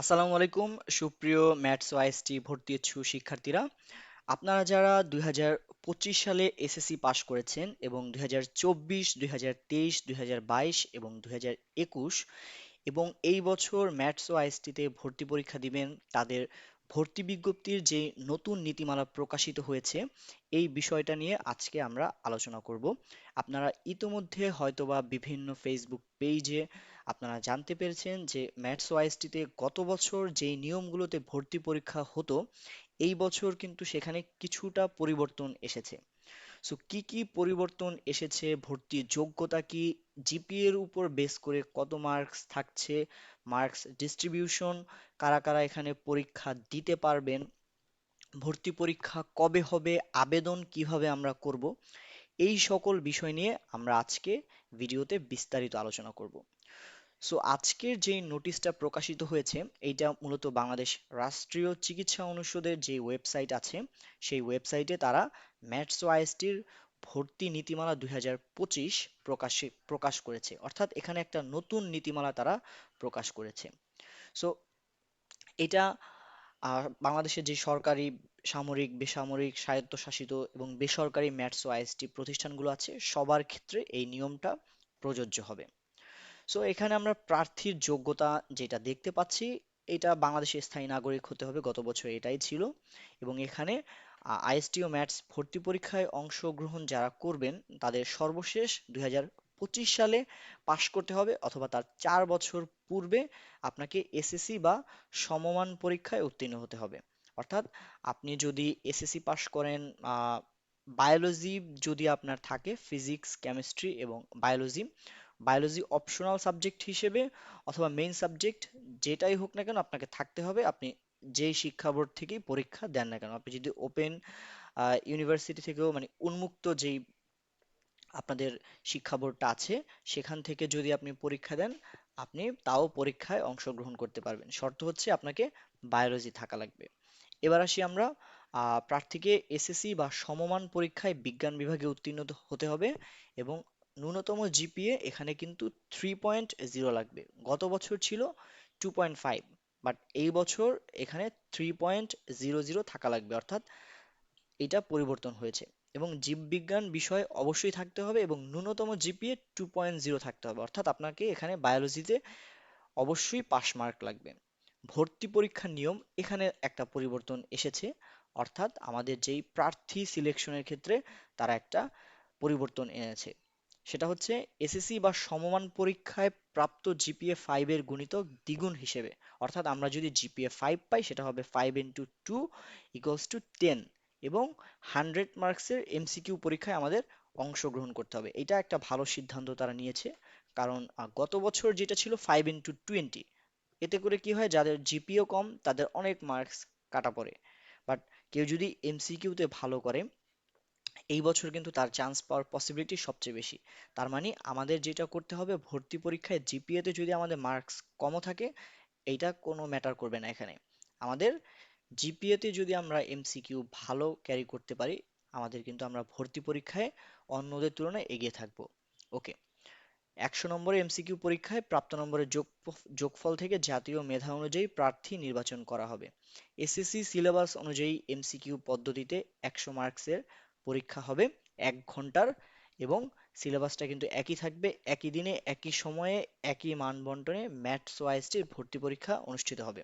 আসসালামু আলাইকুম, সুপ্রিয় ম্যাথস ওআইএসটি ভর্তি ইচ্ছুক শিক্ষার্থীরা। আপনারা যারা দুই হাজার পঁচিশ সালে এসএসসি পাশ করেছেন এবং দুই হাজার চব্বিশ, দুই হাজার তেইশ, দুই হাজার বাইশ এবং দুই হাজার একুশ এবং এই বছর ম্যাথস ও আইএসটিতে ভর্তি পরীক্ষা দিবেন, তাদের ভর্তি বিজ্ঞপ্তির যে নতুন নীতিমালা প্রকাশিত হয়েছে, এই বিষয়টা নিয়ে আজকে আমরা আলোচনা করব। আপনারা ইতোমধ্যে হয়তোবা বিভিন্ন ফেসবুক পেজে আপনারা জানতে পেরেছেন যে ম্যাথস ও আইএসটিতে গত বছর যেই নিয়মগুলোতে ভর্তি পরীক্ষা হতো, এই বছর কিন্তু সেখানে কিছুটা পরিবর্তন এসেছে। সো কি কি পরিবর্তন এসেছে ভর্তির যোগ্যতা কি, জিপিএ এর উপর বেস করে কত মার্কস থাকছে, মার্কস ডিস্ট্রিবিউশন, কারা কারা এখানে পরীক্ষা দিতে পারবেন, ভর্তি পরীক্ষা কবে হবে, আবেদন কীভাবে আমরা করব, এই সকল বিষয় নিয়ে আমরা আজকে ভিডিওতে বিস্তারিত আলোচনা করব। সো আজকের যে নোটিশটা প্রকাশিত হয়েছে, এইটা মূলত বাংলাদেশ রাষ্ট্রীয় চিকিৎসা অনুষদের যে ওয়েবসাইট আছে, সেই ওয়েবসাইটে তারা ম্যাটস ও আইএসটির ভর্তি নীতিমালা দুই হাজার প্রকাশে, প্রকাশ করেছে। অর্থাৎ এখানে একটা নতুন নীতিমালা তারা প্রকাশ করেছে। সো এটা বাংলাদেশের যে সরকারি সামরিক, বেসামরিক, স্বায়ত্তশাসিত এবং বেসরকারি ম্যাথস ও আইএসটি প্রতিষ্ঠানগুলো আছে, সবার ক্ষেত্রে এই নিয়মটা প্রযোজ্য হবে। সো এখানে আমরা প্রার্থীর যোগ্যতা যেটা দেখতে পাচ্ছি, এটা বাংলাদেশের স্থায়ী নাগরিক হতে হবে, গত বছর এটাই ছিল। এবং এখানে আইএসটি ও ম্যাথস ভর্তি পরীক্ষায় অংশগ্রহণ যারা করবেন, তাদের সর্বশেষ দুই সালে পাশ করতে হবে অথবা তার চার বছর পূর্বে আপনাকে এসএসসি বা সমমান পরীক্ষায় উত্তীর্ণ হতে হবে। অর্থাৎ আপনি যদি এসএসসি পাশ করেন বায়োলজি যদি আপনার থাকে, ফিজিক্স, কেমিস্ট্রি এবং বায়োলজি বায়োলজি অপশনাল সাবজেক্ট হিসেবে অথবা মেইন সাবজেক্ট যেটাই হোক না কেন আপনাকে থাকতে হবে। আপনি যেই শিক্ষা বোর্ড থেকেই পরীক্ষা দেন না কেন। আপনি যদি ওপেন ইউনিভার্সিটি থেকেও মানে উন্মুক্ত যেই আপনাদের শিক্ষা বোর্ডটা আছে, সেখান থেকে যদি আপনি পরীক্ষা দেন, আপনি তাও পরীক্ষায় অংশগ্রহণ করতে পারবেন। শর্ত হচ্ছে আপনাকে বায়োলজি থাকা লাগবে। এবার আসি আমরা প্রার্থীকে এসএসসি বা সমমান পরীক্ষায় বিজ্ঞান বিভাগে উত্তীর্ণ হতে হবে এবং ন্যূনতম জিপিএ এখানে কিন্তু থ্রি পয়েন্ট জিরো লাগবে। গত বছর ছিল টু পয়েন্ট ফাইভ বাট এই বছর এখানে থ্রি পয়েন্ট জিরো জিরো থাকা লাগবে, অর্থাৎ এটা পরিবর্তন হয়েছে। এবং জীববিজ্ঞান বিষয় অবশ্যই থাকতে হবে এবং ন্যূনতম জিপিএ টু পয়েন্ট জিরো থাকতে হবে, অর্থাৎ আপনাকে এখানে বায়োলজিতে অবশ্যই পাশ মার্ক লাগবে। ভর্তি পরীক্ষার নিয়ম এখানে একটা পরিবর্তন এসেছে, অর্থাৎ আমাদের যেই প্রার্থী সিলেকশনের ক্ষেত্রে তারা একটা পরিবর্তন এনেছে। সেটা হচ্ছে এসএসসি বা সমমান পরীক্ষায় প্রাপ্ত জিপিএ ফাইভ এর গুণিতক দ্বিগুণ হিসেবে। অর্থাৎ আমরা যদি জিপিএ ফাইভ পাই, সেটা হবে five into two equals two ten এবং হান্ড্রেড মার্কসের এমসিকিউ পরীক্ষায় আমাদের অংশগ্রহণ করতে হবে। এটা একটা ভালো সিদ্ধান্ত তারা নিয়েছে। কারণ গত বছর যেটা ছিল ফাইভ ইন্টু টোয়েন্টি এতে করে কি হয়, যাদের জিপিও কম, তাদের অনেক মার্কস কাটা পড়ে। বাট কেউ যদি এমসিকিউতে ভালো করে এই বছর কিন্তু তার চান্স পাওয়ার পসিবিলিটি সবচেয়ে বেশি। তার মানে আমাদের যেটা করতে হবে, ভর্তি পরীক্ষায় জিপিএ তে যদি আমাদের মার্কস কমও থাকে, এইটা কোনো ম্যাটার করবে না এখানে। আমাদের জিপিএ তে যদি আমরা এমসিকিউ ভালো ক্যারি করতে পারি, আমাদের কিন্তু আমরা ভর্তি পরীক্ষায় অন্যদের তুলনায় এগিয়ে থাকব। ওকে একশো নম্বরের এমসিকিউ পরীক্ষায় প্রাপ্ত নম্বরের যোগ, যোগফল থেকে জাতীয় মেধা অনুযায়ী প্রার্থী নির্বাচন করা হবে। এসএসসি সিলেবাস অনুযায়ী এমসিকিউ পদ্ধতিতে একশো মার্কসের পরীক্ষা হবে এক ঘণ্টার এবং সিলেবাসটা কিন্তু একই থাকবে, একই দিনে, একই সময়ে, একই মান বন্টনে ম্যাথস ওয়াইজটির ভর্তি পরীক্ষা অনুষ্ঠিত হবে।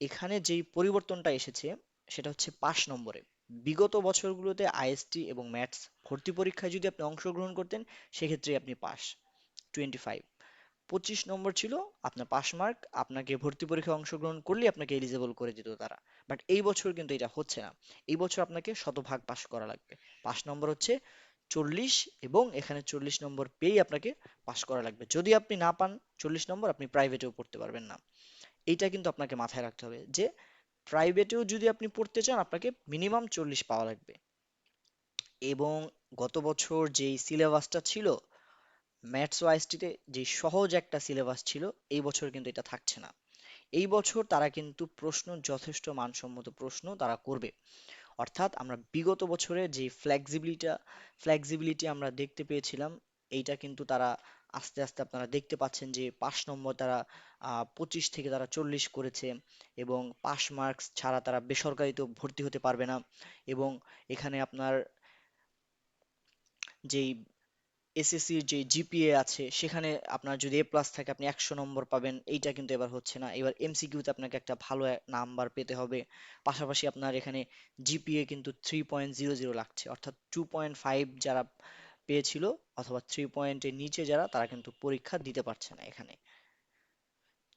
এখানে যেই পরিবর্তনটা এসেছে সেটা হচ্ছে পাশ নম্বরে। বিগত বছরগুলোতে আইএসটি এবং ম্যাথস ভর্তি পরীক্ষায় যদি আপনি অংশগ্রহণ করতেন, সেক্ষেত্রে আপনি পাস টোয়েন্টি ফাইভ পঁচিশ নম্বর ছিল আপনার পাস মার্ক আপনাকে ভর্তি পরীক্ষায় অংশগ্রহণ করলে আপনাকে এলিজেবল করে দিত তারা। বাট এই বছর কিন্তু এটা হচ্ছে না। এই বছর আপনাকে শতভাগ পাস করা লাগবে। পাস নম্বর হচ্ছে চল্লিশ এবং এখানে চল্লিশ নম্বর পেয়েই আপনাকে পাস করা লাগবে। যদি আপনি না পান চল্লিশ নম্বর, আপনি প্রাইভেটেও পড়তে পারবেন না। এইটা কিন্তু আপনাকে মাথায় রাখতে হবে যে প্রাইভেটেও যদি আপনি পড়তে চান, আপনাকে মিনিমাম চল্লিশ পাওয়া লাগবে। এবং গত বছর যেই সিলেবাসটা ছিল ম্যাথস ওয়াইসটিতে যে সহজ একটা সিলেবাস ছিল, এই বছর কিন্তু এটা থাকছে না। এই বছর তারা কিন্তু প্রশ্ন যথেষ্ট মানসম্মত প্রশ্ন তারা করবে। অর্থাৎ আমরা বিগত বছরে যে ফ্লেক্সিবিলিটা ফ্লেক্সিবিলিটি আমরা দেখতে পেয়েছিলাম, এইটা কিন্তু তারা আস্তে আস্তে আপনারা দেখতে পাচ্ছেন যে পাশ নম্বর তারা পঁচিশ থেকে তারা চল্লিশ করেছে এবং পাশ মার্কস ছাড়া তারা বেসরকারিতেও ভর্তি হতে পারবে না। এবং এখানে আপনার যেই এসএসসির যে জিপিএ আছে, সেখানে আপনার যদি এ প্লাস থাকে, আপনি একশো নম্বর পাবেন। এইটা কিন্তু এবার হচ্ছে না। এবার এমসিকিউতে আপনাকে একটা ভালো নাম্বার পেতে হবে। পাশাপাশি আপনার এখানে জিপিএ কিন্তু থ্রি পয়েন্ট জিরো জিরো লাগছে। অর্থাৎ টু পয়েন্ট ফাইভ যারা পেয়েছিল অথবা থ্রি পয়েন্টের নিচে যারা, তারা কিন্তু পরীক্ষা দিতে পারছে না এখানে।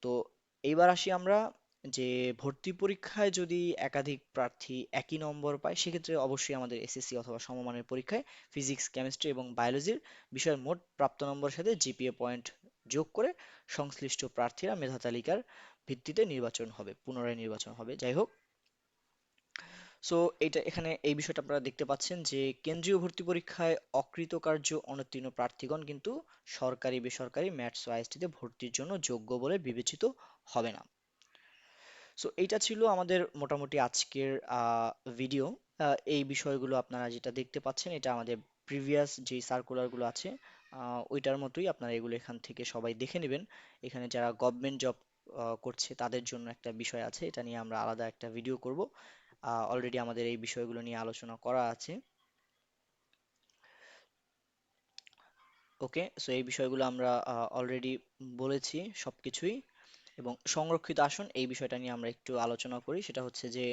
তো এইবার আসি আমরা যে ভর্তি পরীক্ষায় যদি একাধিক প্রার্থী একই নম্বর পায়, সেক্ষেত্রে অবশ্যই আমাদের এসএসসি অথবা সমমানের পরীক্ষায় ফিজিক্স কেমিস্ট্রি এবং বায়োলজির বিষয়ের মোট প্রাপ্ত নম্বরের সাথে জিপিএ পয়েন্ট যোগ করে সংশ্লিষ্ট প্রার্থীরা মেধা তালিকার ভিত্তিতে নির্বাচন হবে, পুনরায় নির্বাচন হবে। যাই হোক সো এটা এখানে এই বিষয়টা আপনারা দেখতে পাচ্ছেন যে কেন্দ্রীয় ভর্তি পরীক্ষায় অকৃতকার্য অনুত্তীর্ণ প্রার্থীগণ কিন্তু সরকারি বেসরকারি ম্যাথস ও আইএসটিতে ভর্তির জন্য যোগ্য বলে বিবেচিত হবে না। সো এইটা ছিল আমাদের মোটামুটি আজকের ভিডিও এই বিষয়গুলো আপনারা যেটা দেখতে পাচ্ছেন, এটা আমাদের প্রিভিয়াস যে সার্কুলারগুলো আছে ওইটার মতোই আপনারা এগুলো এখান থেকে সবাই দেখে নেবেন। এখানে যারা গভর্নমেন্ট জব করছে, তাদের জন্য একটা বিষয় আছে, এটা নিয়ে আমরা আলাদা একটা ভিডিও করব। অলরেডি আমাদের এই বিষয়গুলো নিয়ে আলোচনা করা আছে। ওকে সো এই বিষয়গুলো আমরা অলরেডি বলেছি সবকিছুই। এবং সংরক্ষিত আসন এই বিষয়টা নিয়ে আমরা একটু আলোচনা করি। সেটা হচ্ছে যে,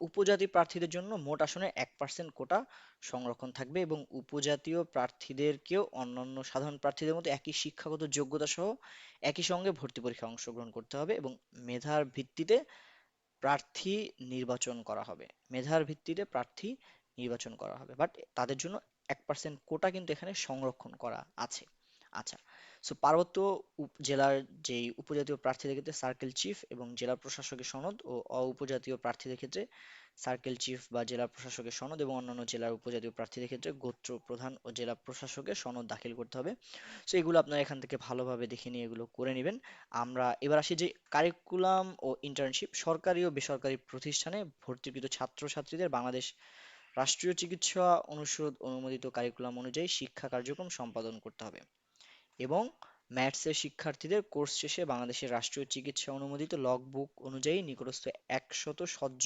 উপজাতি প্রার্থীদের জন্য মোট আসনের এক পার্সেন্ট কোটা সংরক্ষণ থাকবে এবং উপজাতীয় প্রার্থীদেরকেও অন্যান্য সাধারণ প্রার্থীদের মতো একই শিক্ষাগত যোগ্যতা সহ একই সঙ্গে ভর্তি পরীক্ষায় অংশগ্রহণ করতে হবে এবং মেধার ভিত্তিতে প্রার্থী নির্বাচন করা হবে। মেধার ভিত্তিতে প্রার্থী নির্বাচন করা হবে। বাট তাদের জন্য এক পার্সেন্ট কোটা কিন্তু এখানে সংরক্ষণ করা আছে। আচ্ছা সো পার্বত্য জেলার যেই উপজাতীয় প্রার্থীদের ক্ষেত্রে সার্কেল চিফ এবং জেলা প্রশাসকের সনদ ও অউপজাতীয় প্রার্থীদের ক্ষেত্রে সার্কেল চিফ বা জেলা প্রশাসকের সনদ এবং অন্যান্য জেলার উপজাতীয় প্রার্থীদের ক্ষেত্রে গোত্র প্রধান ও জেলা প্রশাসকের সনদ দাখিল করতে হবে। সো এগুলো আপনারা এখান থেকে ভালোভাবে দেখে নিয়ে এগুলো করে নেবেন। আমরা এবার আসি যে কারিকুলাম ও ইন্টার্নশিপ সরকারি ও বেসরকারি প্রতিষ্ঠানে ভর্তিকৃত ছাত্রছাত্রীদের বাংলাদেশ রাষ্ট্রীয় চিকিৎসা অনুষদ অনুমোদিত কারিকুলাম অনুযায়ী শিক্ষা কার্যক্রম সম্পাদন করতে হবে। এবং ম্যাথসের শিক্ষার্থীদের কোর্স শেষে বাংলাদেশের রাষ্ট্রীয় চিকিৎসা অনুমোদিত লগ বুক অনুযায়ী নিকটস্থ একশত সজ্জ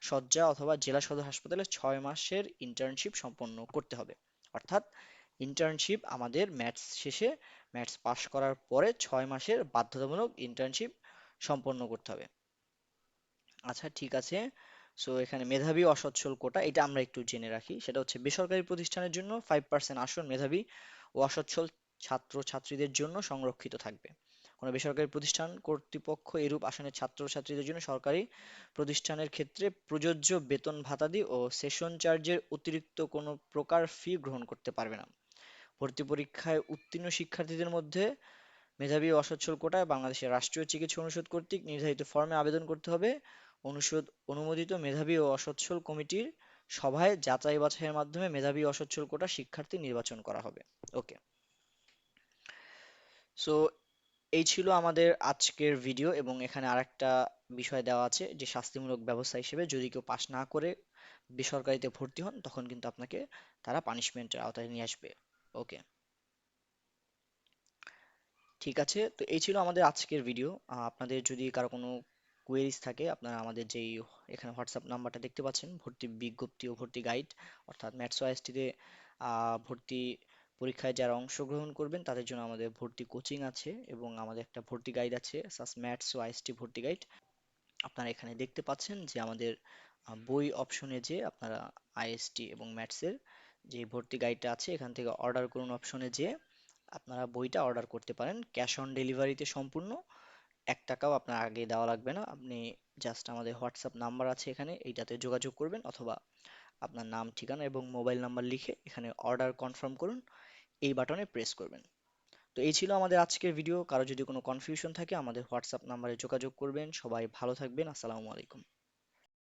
শয্যা অথবা জেলা সদর হাসপাতালে ছয় মাসের ইন্টার্নশিপ সম্পন্ন করতে হবে। অর্থাৎ ইন্টার্নশিপ আমাদের ম্যাথস শেষে ম্যাথস পাশ করার পরে ছয় মাসের বাধ্যতামূলক ইন্টার্নশিপ সম্পন্ন করতে হবে। আচ্ছা ঠিক আছে। সো এখানে মেধাবী অসচ্ছল কোটা, এটা আমরা একটু জেনে রাখি। সেটা হচ্ছে বেসরকারি প্রতিষ্ঠানের জন্য ফাইভ পার্সেন্ট আসন মেধাবী ও অসচ্ছল ছাত্র ছাত্রীদের জন্য সংরক্ষিত থাকবে। কোনো বেসরকারি প্রতিষ্ঠান কর্তৃপক্ষ এরূপ আসনের ছাত্র ছাত্রীদের জন্য সরকারি প্রতিষ্ঠানের ক্ষেত্রে প্রযোজ্য বেতন ভাতাদি ও সেশন চার্জের অতিরিক্ত কোনো প্রকার ফি গ্রহণ করতে পারবে না। ভর্তি পরীক্ষায় উত্তীর্ণ শিক্ষার্থীদের মধ্যে মেধাবী অসচ্ছল কোটায় বাংলাদেশের রাষ্ট্রীয় চিকিৎসা অনুষদ কর্তৃক নির্ধারিত ফর্মে আবেদন করতে হবে। অনুষদ অনুমোদিত মেধাবী ও অসচ্ছল কমিটির সভায় যাচাই বাছাইয়ের মাধ্যমে মেধাবী অসচ্ছল কোটা শিক্ষার্থী নির্বাচন করা হবে। ওকে। সো এই ছিল আমাদের আজকের ভিডিও এবং এখানে আরেকটা বিষয় দেওয়া আছে যে শাস্তিমূলক ব্যবস্থা হিসেবে যদি কেউ পাশ না করে বেসরকারিতে ভর্তি হন, তখন কিন্তু আপনাকে তারা পানিশমেন্টের আওতায় নিয়ে আসবে। ওকে ঠিক আছে, তো এই ছিল আমাদের আজকের ভিডিও আপনাদের যদি কারও কোনো কোয়েরিজ থাকে, আপনারা আমাদের যেই এখানে হোয়াটসঅ্যাপ নাম্বারটা দেখতে পাচ্ছেন, ভর্তি বিজ্ঞপ্তি ও ভর্তি গাইড অর্থাৎ ম্যাথস ওআইএসটিতে ভর্তি পরীক্ষায় যারা অংশগ্রহণ করবেন, তাদের জন্য আমাদের ভর্তি কোচিং আছে এবং আমাদের একটা ভর্তি গাইড আছে সাস ম্যাথস ও আইএসটি ভর্তি গাইড আপনারা এখানে দেখতে পাচ্ছেন যে আমাদের বই অপশনে যে আপনারা আইএসটি এবং ম্যাথসের যে ভর্তি গাইডটা আছে, এখান থেকে অর্ডার করুন অপশনে যে আপনারা বইটা অর্ডার করতে পারেন। ক্যাশ অন ডেলিভারিতে সম্পূর্ণ, এক টাকাও আপনার আগে দেওয়া লাগবে না। আপনি জাস্ট আমাদের হোয়াটসঅ্যাপ নাম্বার আছে এখানে, এইটাতে যোগাযোগ করবেন অথবা আপনার নাম, ঠিকানা এবং মোবাইল নাম্বার লিখে এখানে অর্ডার কনফার্ম করুন। এই বাটনে প্রেস করবেন। তো এই ছিল আমাদের আজকের ভিডিও কারও যদি কোনো কনফিউশন থাকে, আমাদের হোয়াটসঅ্যাপ নাম্বারে যোগাযোগ করবেন। সবাই ভালো থাকবেন। আসসালামু আলাইকুম।